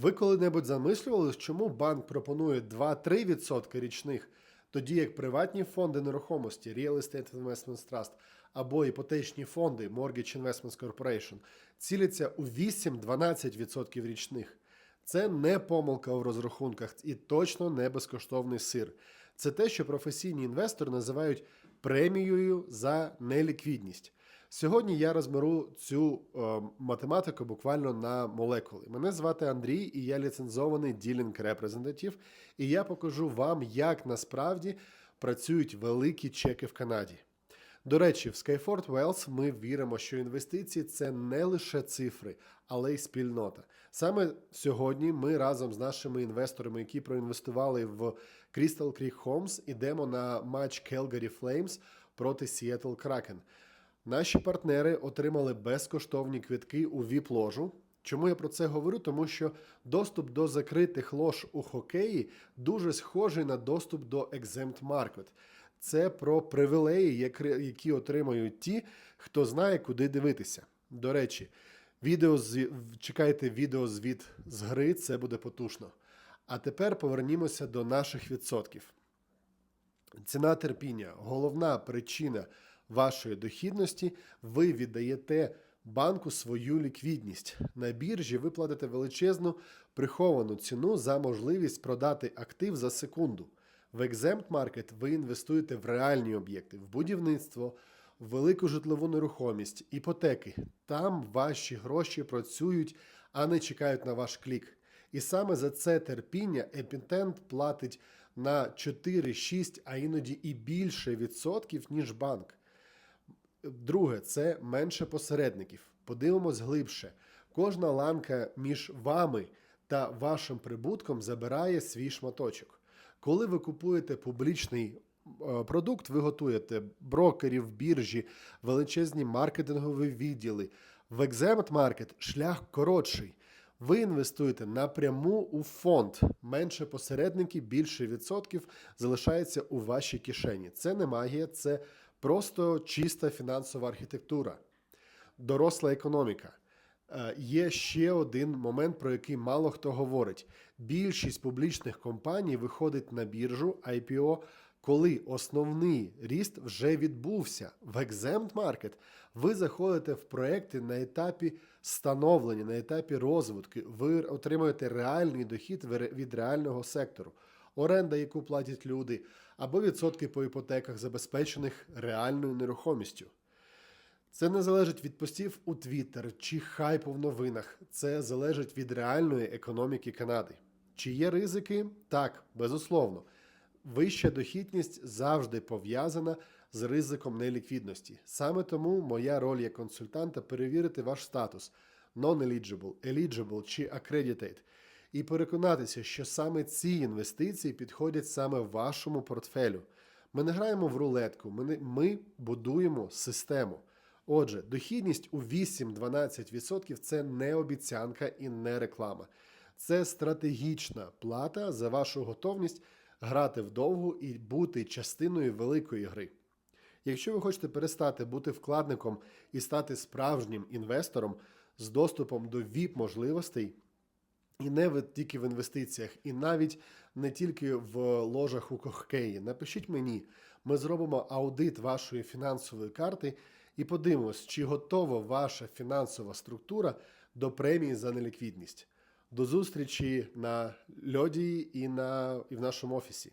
Ви коли-небудь замислювались, чому банк пропонує 2-3% річних, тоді як приватні фонди нерухомості Real Estate Investment Trust або іпотечні фонди Mortgage Investments Corporation ціляться у 8-12% річних. Це не помилка в розрахунках і точно не безкоштовний сир. Це те, що професійні інвестори називають премією за неліквідність. Сьогодні я розберу цю е, математику буквально на молекули. Мене звати Андрій, і я ліцензований ділінг репрезентатив. І я покажу вам, як насправді працюють великі чеки в Канаді. До речі, в Skyford Wealth ми віримо, що інвестиції це не лише цифри, але й спільнота. Саме сьогодні ми разом з нашими інвесторами, які проінвестували в Crystal Creek Homes, ідемо на матч Calgary Flames проти Seattle Kraken. Наші партнери отримали безкоштовні квитки у віп-ложу. Чому я про це говорю? Тому що доступ до закритих лож у хокеї дуже схожий на доступ до Exempt Market. Це про привілеї, які- отримають ті, хто знає, куди дивитися. До речі, відео з... чекайте відеозвіт з гри, це буде потужно. А тепер повернімося до наших відсотків. Ціна терпіння головна причина вашої дохідності. Ви віддаєте банку свою ліквідність. На біржі ви платите величезну приховану ціну за можливість продати актив за секунду. В Exempt Market ви інвестуєте в реальні об'єкти, в будівництво, в велику житлову нерухомість, іпотеки. Там ваші гроші працюють, а не чекають на ваш клік. І саме за це терпіння емітент платить на 4, 6, а іноді і більше відсотків, ніж банк. Друге, це менше посередників. Подивимось глибше. Кожна ланка між вами та вашим прибутком забирає свій шматочок. Коли ви купуєте публічний е, продукт, ви готуєте брокерів, біржі, величезні маркетингові відділи. В Exempt Market шлях коротший. Ви інвестуєте напряму у фонд. Менше посередників, більше відсотків залишається у вашій кишені. Це не магія, це просто чиста фінансова архітектура. Доросла економіка. Е, Є ще один момент, про який мало хто говорить. Більшість публічних компаній виходить на біржу IPO, коли основний ріст вже відбувся. В Exempt Market ви заходите в проекти на етапі становлення, на етапі розвитку. Ви отримуєте реальний дохід від реального сектору. Оренда, яку платять люди, або відсотки по іпотеках, забезпечених реальною нерухомістю. Це не залежить від постів у Твіттер чи хайпу в новинах. Це залежить від реальної економіки Канади. Чи є ризики? Так, безусловно. Вища дохідність завжди пов'язана з ризиком неліквідності. Саме тому моя роль як консультанта перевірити ваш статус non-eligible, eligible чи accredited і переконатися, що саме ці інвестиції підходять саме вашому портфелю. Ми не граємо в рулетку, ми, не, ми будуємо систему. Отже, дохідність у 8-12% це не обіцянка і не реклама. Це стратегічна плата за вашу готовність грати вдовгу і бути частиною великої гри. Якщо ви хочете перестати бути вкладником і стати справжнім інвестором з доступом до ВІП-можливостей, і не тільки в інвестиціях, і навіть не тільки в ложах у кохкеї. Напишіть мені, ми зробимо аудит вашої фінансової карти і подивимось, чи готова ваша фінансова структура до премії за неліквідність. До зустрічі на льоді і, на, і в нашому офісі.